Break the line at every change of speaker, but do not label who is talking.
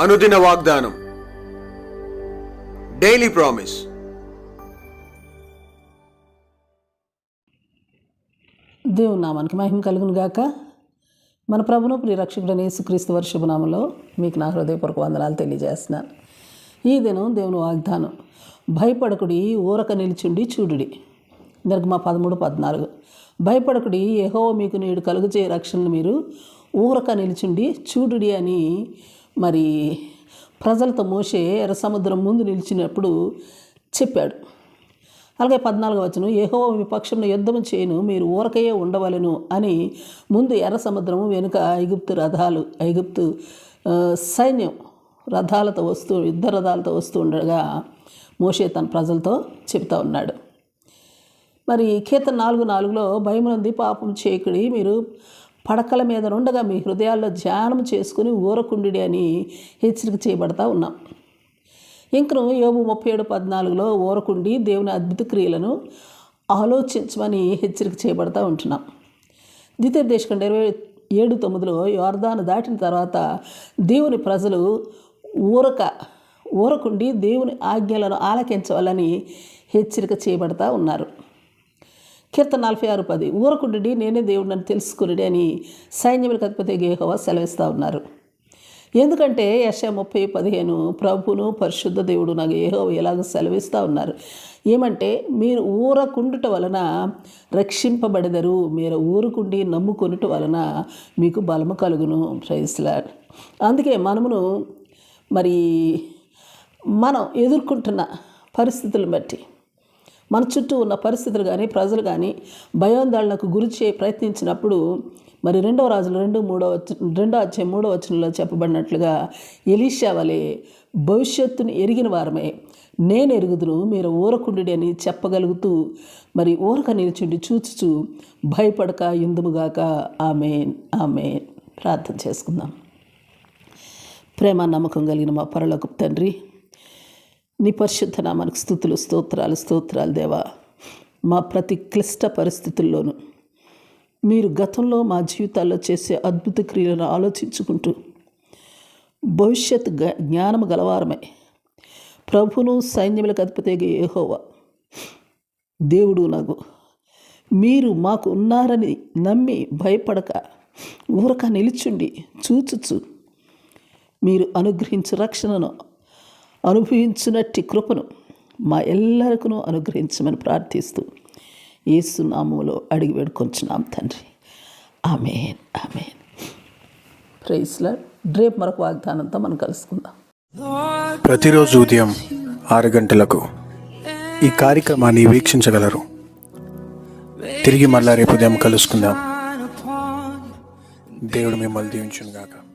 అనుదిన వాగ్దానం. Daily promise
దేవుని నామానికి మహిమ కలుగును గాక. మన ప్రభును ప్రియరక్షకుడని యేసుక్రీస్తు వర్షభనామంలో మీకు నా హృదయపూర్వక వందనాలు తెలియజేస్తున్నాను. ఈ దినం దేవుని వాగ్దానం. భయపడకుడి ఊరక నిలిచుండి చూడుడి. నిర్గమ పదమూడు పద్నాలుగు. భయపడకుడి ఏహో మీకు నేడు కలుగుచే రక్షణను మీరు ఊరక నిలిచుండి చూడుడి అని మరి ప్రజలతో మోసే ఎర్ర సముద్రం ముందు నిలిచినప్పుడు చెప్పాడు. అలాగే పద్నాలుగు వచ్చను ఏహో మీ పక్షంలో యుద్ధము చేయను మీరు ఊరకయే ఉండవలను అని ముందు ఎర్ర సముద్రము వెనుక ఐగుప్తు రథాలు ఐగుప్తు సైన్యం రథాలతో వస్తూ యుద్ధ రథాలతో వస్తూ ఉండగా మోషే తన ప్రజలతో చెప్తా ఉన్నాడు. మరి కీర్తన నాలుగు నాలుగులో భయమునంది పాపం చేయకుడి మీరు పడకల మీద ఉండగా మీ హృదయాల్లో ధ్యానం చేసుకుని ఊరకుండి అని హెచ్చరిక చేయబడతా ఉన్నాం. ఇంకను యోబు ముప్పై ఏడు పద్నాలుగులో ఊరకుండి దేవుని అద్భుత క్రియలను ఆలోచించమని హెచ్చరిక చేయబడతా ఉంటున్నాం. ద్వితీయ దేశకండ ఇరవై ఏడు తొమ్మిదిలో యోర్దాను దాటిన తర్వాత దేవుని ప్రజలు ఊరక ఊరకుండి దేవుని ఆజ్ఞలను ఆలకించవాలని హెచ్చరిక చేయబడతా ఉన్నారు. కీర్తన నలభై ఆరు పది ఊరకుండి నేనే దేవుడిని తెలుసుకుని అని సైన్యములకు అధిపతి గేహోవా సెలవిస్తూ ఉన్నారు. ఎందుకంటే యశ ముప్పై పదిహేను ప్రభును పరిశుద్ధ దేవుడు నాకు ఏహో ఎలాగ సెలవిస్తూ ఉన్నారు. ఏమంటే మీరు ఊరకుండుట వలన రక్షింపబడదరు మీరు ఊరుకుండి నమ్ముకొనుట వలన మీకు బలము కలుగును. ప్రైస్లాడ్ అందుకే మనమును మరి మనం ఎదుర్కొంటున్న పరిస్థితులను బట్టి మన చుట్టూ ఉన్న పరిస్థితులు కానీ ప్రజలు కానీ భయోందోళనకు గురి చే ప్రయత్నించినప్పుడు మరి రెండవ రాజులు రెండు మూడో రెండో వచ్చే మూడో వచనంలో చెప్పబడినట్లుగా ఎలీషా వలె భవిష్యత్తును ఎరిగిన వారమే. నేను ఎరుగుదును మీరు ఊరకుండి అని చెప్పగలుగుతూ మరి ఊరక నిలిచుండి చూచుచు భయపడక ఇందుముగాక ఆమెన్ ఆమెన్. ప్రార్థన చేసుకుందాం. ప్రేమ నమ్మకం కలిగిన మా పరలోక తండ్రి నీ పరిశుద్ధ నామానికి స్థుతులు స్తోత్రాలు స్తోత్రాలు దేవా. మా ప్రతి క్లిష్ట పరిస్థితుల్లోనూ మీరు గతంలో మా జీవితాల్లో చేసే అద్భుత క్రియలను ఆలోచించుకుంటూ భవిష్యత్ గ- జ్ఞానము గలవారమే ప్రభును సైన్యములకు అధిపతిగా ఏహోవా దేవుడు నాకు మీరు మాకు ఉన్నారని నమ్మి భయపడక ఊరక నిలుచుండి చూచుచు మీరు అనుగ్రహించు రక్షణను అనుభవించినట్టి కృపను మా ఎల్లరికను అనుగ్రహించమని ప్రార్థిస్తూ ఏసునామంలో అడిగి వేడుకొంచున్నాం తండ్రి. Amen amen. ప్రైస్లా రేపు మరొక వాగ్దానంతో మనం కలుసుకుందాం.
ప్రతిరోజు ఉదయం ఆరు గంటలకు ఈ కార్యక్రమాన్ని వీక్షించగలరు. తిరిగి మళ్ళా రేపు ఉదయం కలుసుకుందాం. దేవుడు మిమ్మల్ని దీవించును గాక